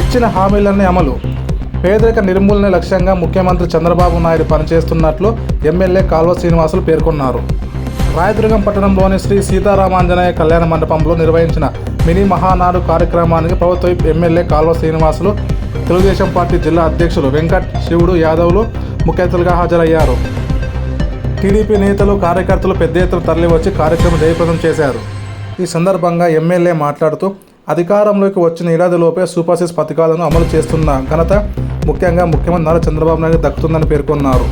ఇచ్చిన హామీలన్నీ అమలు. పేదరిక నిర్మూలన లక్ష్యంగా ముఖ్యమంత్రి చంద్రబాబు నాయుడు పనిచేస్తున్నట్లు ఎమ్మెల్యే కాల్వ శ్రీనివాసులు పేర్కొన్నారు. రాయదుర్గం పట్టణంలోని శ్రీ సీతారామాంజనేయ కళ్యాణ మండపంలో నిర్వహించిన మినీ మహానాడు కార్యక్రమానికి ప్రభుత్వ ఎమ్మెల్యే కాల్వ శ్రీనివాసులు తెలుగుదేశం పార్టీ జిల్లా అధ్యక్షులు వెంకట్ శివుడు యాదవ్లు ముఖ్య అతిథులుగా హాజరయ్యారు. టీడీపీ నేతలు కార్యకర్తలు పెద్ద ఎత్తున తరలివచ్చి కార్యక్రమం జయప్రదం చేశారు. ఈ సందర్భంగా ఎమ్మెల్యే మాట్లాడుతూ అధికారంలోకి వచ్చిన ఏడాదిలోపే సూపర్ సిక్స్ పథకాలను అమలు చేస్తున్న ఘనత ముఖ్యంగా ముఖ్యమంత్రి నారా చంద్రబాబు నాయుడు దక్కుతుందని పేర్కొన్నారు.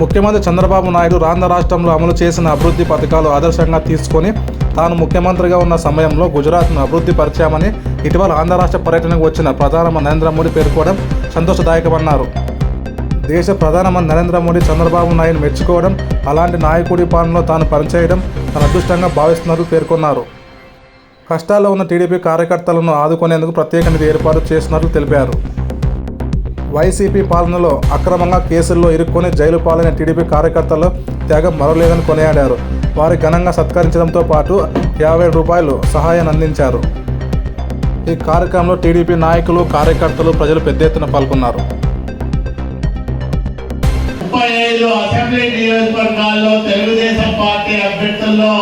ముఖ్యమంత్రి చంద్రబాబు నాయుడు ఆంధ్ర రాష్ట్రంలో అమలు చేసిన అభివృద్ధి పథకాలు ఆదర్శంగా తీసుకొని తాను ముఖ్యమంత్రిగా ఉన్న సమయంలో గుజరాత్ను అభివృద్ధి పరిచామని ఇటీవల ఆంధ్ర రాష్ట్ర పర్యటనకు వచ్చిన ప్రధానమంత్రి నరేంద్ర మోడీ పేర్కోవడం సంతోషదాయకమన్నారు. దేశ ప్రధానమంత్రి నరేంద్ర మోడీ చంద్రబాబు నాయుడు మెచ్చుకోవడం అలాంటి నాయకుడి పాలనలో తాను పనిచేయడం తన అదృష్టంగా భావిస్తున్నట్లు పేర్కొన్నారు. కష్టాల్లో ఉన్న టీడీపీ కార్యకర్తలను ఆదుకునేందుకు ప్రత్యేక నిధి ఏర్పాటు చేసినట్లు తెలిపారు. వైసీపీ పాలనలో అక్రమంగా కేసుల్లో ఇరుక్కొని జైలు పాలైన టీడీపీ కార్యకర్తల త్యాగం మరవలేదని కొనియాడారు. వారి ఘనంగా సత్కరించడంతో పాటు యాభై రూపాయలు సహాయాన్ని అందించారు. ఈ కార్యక్రమంలో టీడీపీ నాయకులు కార్యకర్తలు ప్రజలు పెద్ద ఎత్తున పాల్గొన్నారు. ముప్పై ఐదు అసెంబ్లీ నియోజకవర్గాల్లో తెలుగుదేశం పార్టీ అభ్యర్థుల్లో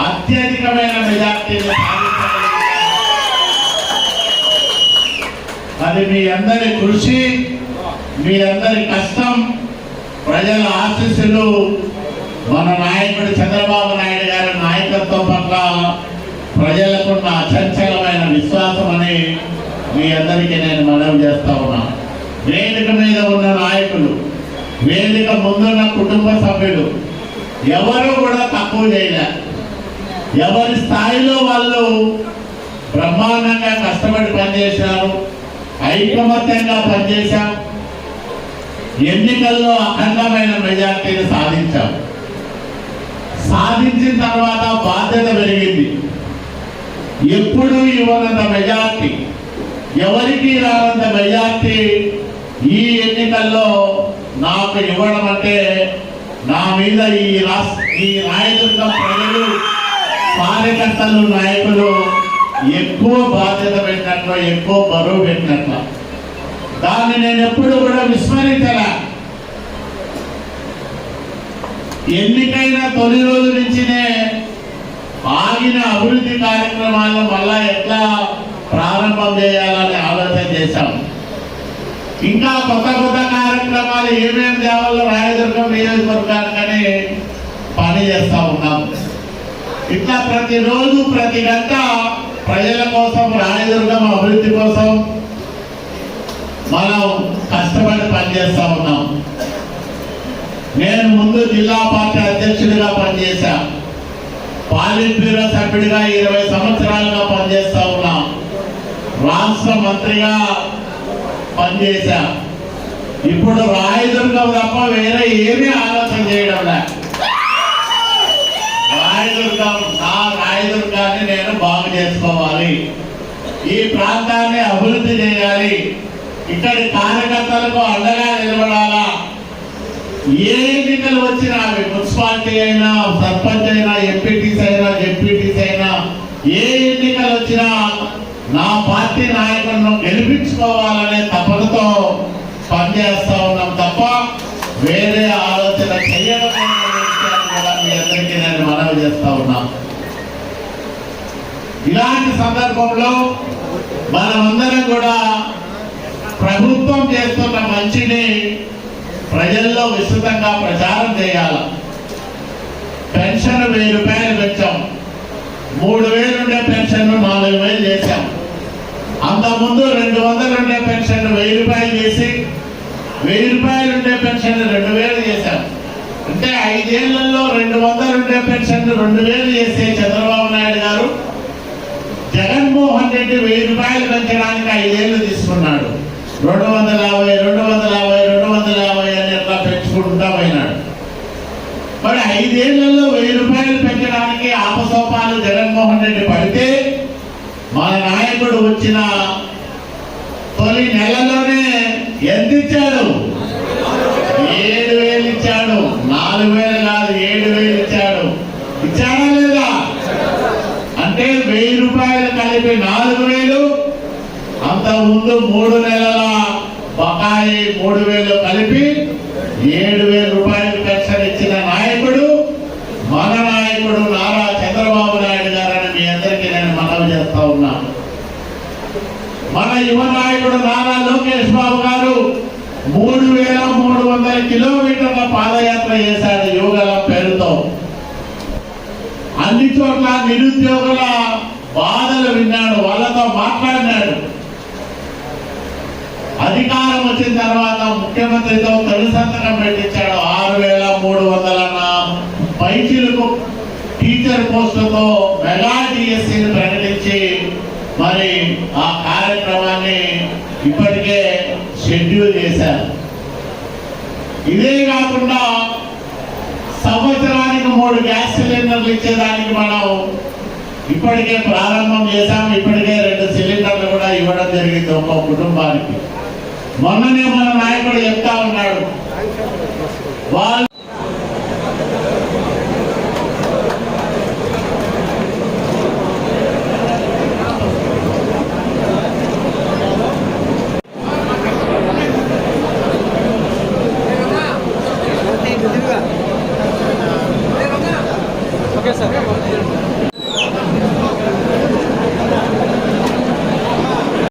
అత్యధికమైన మెజార్టీని సాధించగలిగారు. అది మీ అందరి కృషి మీ అందరి కష్టం ప్రజల ఆశీస్సులు మన నాయకుడు చంద్రబాబు నాయుడు గారి నాయకత్వం పట్ల ప్రజలకున్న అచంచలమైన విశ్వాసం అని మీ అందరికీ నేను మనవి చేస్తా ఉన్నా వేదిక మీద ఉన్న నాయకులు వేదిక ముందున్న కుటుంబ సభ్యులు ఎవరు కూడా తక్కువ చేయలేదు ఎవరి స్థాయిలో వాళ్ళు బ్రహ్మాండంగా కష్టపడి పనిచేశారు ఐకమత్యంగా పనిచేశాం ఎన్నికల్లో అఖండమైన మెజార్టీని సాధించాం సాధించిన తర్వాత బాధ్యత పెరిగింది. ఎప్పుడు ఇవ్వనంత మెజార్టీ ఎవరికి రానంత మెజార్టీ ఈ ఎన్నికల్లో నాకు ఇవ్వడం అంటే నా మీద ఈ రాష్ట్ర ఈ రాయదుర్గం ప్రజలు కార్యకర్తలు నాయకులు ఎక్కువ బాధ్యత పెట్టినట్లు ఎక్కువ బరువు పెట్టినట్లు. దాన్ని నేను ఎప్పుడు కూడా విస్మరించాల. ఎన్నికైన తొలి రోజు నుంచినే ఆగిన అభివృద్ధి కార్యక్రమాలను మళ్ళా ఎట్లా ప్రారంభం చేయాలని ఆలోచన చేశాం. ఇంకా కొత్త కొత్త కార్యక్రమాలు ఏమేమి తేవాలో రాయదుర్గం నియోజకవర్గానికని ఇట్లా ప్రతిరోజు ప్రతి గంట ప్రజల కోసం రాయదుర్గం అభివృద్ధి కోసం మనం కష్టపడి పనిచేస్తా ఉన్నాం. నేను ముందు జిల్లా పార్టీ అధ్యక్షుడిగా పనిచేశా. పాలిట్ బ్యూరో సభ్యుడిగా ఇరవై సంవత్సరాలుగా పనిచేస్తా ఉన్నా. రాష్ట్ర మంత్రిగా పనిచేశా. ఇప్పుడు రాయదుర్గం తప్ప వేరే ఏమీ ఆలోచన చేయడం లే రాయదుర్గం నా రాయదుర్గాన్ని నేను బాగు చేసుకోవాలి. ఈ ప్రాంతాన్ని అభివృద్ధి చేయాలి. ఇక్కడి కార్యకర్తలకు అండగా నిలబడాలా? ఏ ఎన్నికలు వచ్చినా అవి మున్సిపాలిటీ అయినా సర్పంచ్ అయినా ఎంపీటీస్ అయినా జెడ్పీటీసీ అయినా ఏ ఎన్నికలు వచ్చినా నా పార్టీ నాయకులను గెలిపించుకోవాలనే తపనతో పనిచేస్తా చేస్తా ఉన్నాం. ఇలాంటి సందర్భంలో మనమందరం కూడా ప్రభుత్వం చేస్తున్న మంచిని ప్రజల్లో విస్తృతంగా ప్రచారం చేయాలి. పెన్షన్ వెయ్యి రూపాయలు పెంచాం. మూడు వేలు ఉండే పెన్షన్ నాలుగు వేలు చేశాం. అంతకుముందు రెండు వందలు ఉండే పెన్షన్ వెయ్యి రూపాయలు చేసి వెయ్యి రూపాయలు ఉండే పెన్షన్ రెండు వేలు చేశాం అంటే ఐదేళ్ళలో రెండు వందలు ఉండే పెన్షన్ రెండు వేలు చేసే చంద్రబాబు నాయుడు గారు జగన్మోహన్ రెడ్డి వెయ్యి రూపాయలు పెంచడానికి ఐదేళ్ళు తీసుకున్నాడు. రెండు వందల యాభై రెండు వందల యాభై రెండు వందల యాభై అని అట్లా పెంచుకుంటా పోయినాడు. మరి ఐదేళ్ళలో వెయ్యి రూపాయలు పెంచడానికి ఆపసోపాలు జగన్మోహన్ రెడ్డి పడితే మన నాయకుడు వచ్చిన తొలి నెలలోనే ఎంత ఇచ్చాడు? ఏడు వేలు ఇచ్చాడు. నాలుగు వేలు వేలు ఇచ్చాడు. లేదా? అంటే వెయ్యి రూపాయలు కలిపి నాలుగు వేలు. అంతకుముందు ముందు మూడు నెలల బకాయి మూడు వేలు కలిపి ఏడు వేల రూపాయలు పెన్షన్ ఇచ్చిన నాయకుడు మన నాయకుడు నారా చంద్రబాబు నాయుడు గారని మీ అందరికీ నేను మనవి చేస్తా ఉన్నా. మన యువ నాయకుడు నారా లోకేష్ బాబు గారు మూడు వేల మూడు వందల కిలోమీటర్ల పాదయాత్ర చేశాడు యోగా చోట్ల నిరుద్యోగుల బాధలు విన్నాడు వాళ్ళతో మాట్లాడినాడు. అధికారం వచ్చిన తర్వాత ముఖ్యమంత్రితో తొలి సంతకం పెట్టించాడు. ఆరు వేల మూడు వందల పైచీలకు టీచర్ పోస్టులతో మెగా డిఎస్సీని ప్రకటించి మరి ఆ కార్యక్రమాన్ని ఇప్పటికే షెడ్యూల్ చేశారు. ఇదే కాకుండా మూడు గ్యాస్ సిలిండర్లు ఇచ్చేదానికి మనం ఇప్పటికే ప్రారంభం చేశాము ఇప్పటికే రెండు సిలిండర్లు కూడా ఇవ్వడం జరిగింది ఒక్కో కుటుంబానికి. మొన్ననే మన నాయకుడు చెప్తా ఉన్నాడు. వాళ్ళు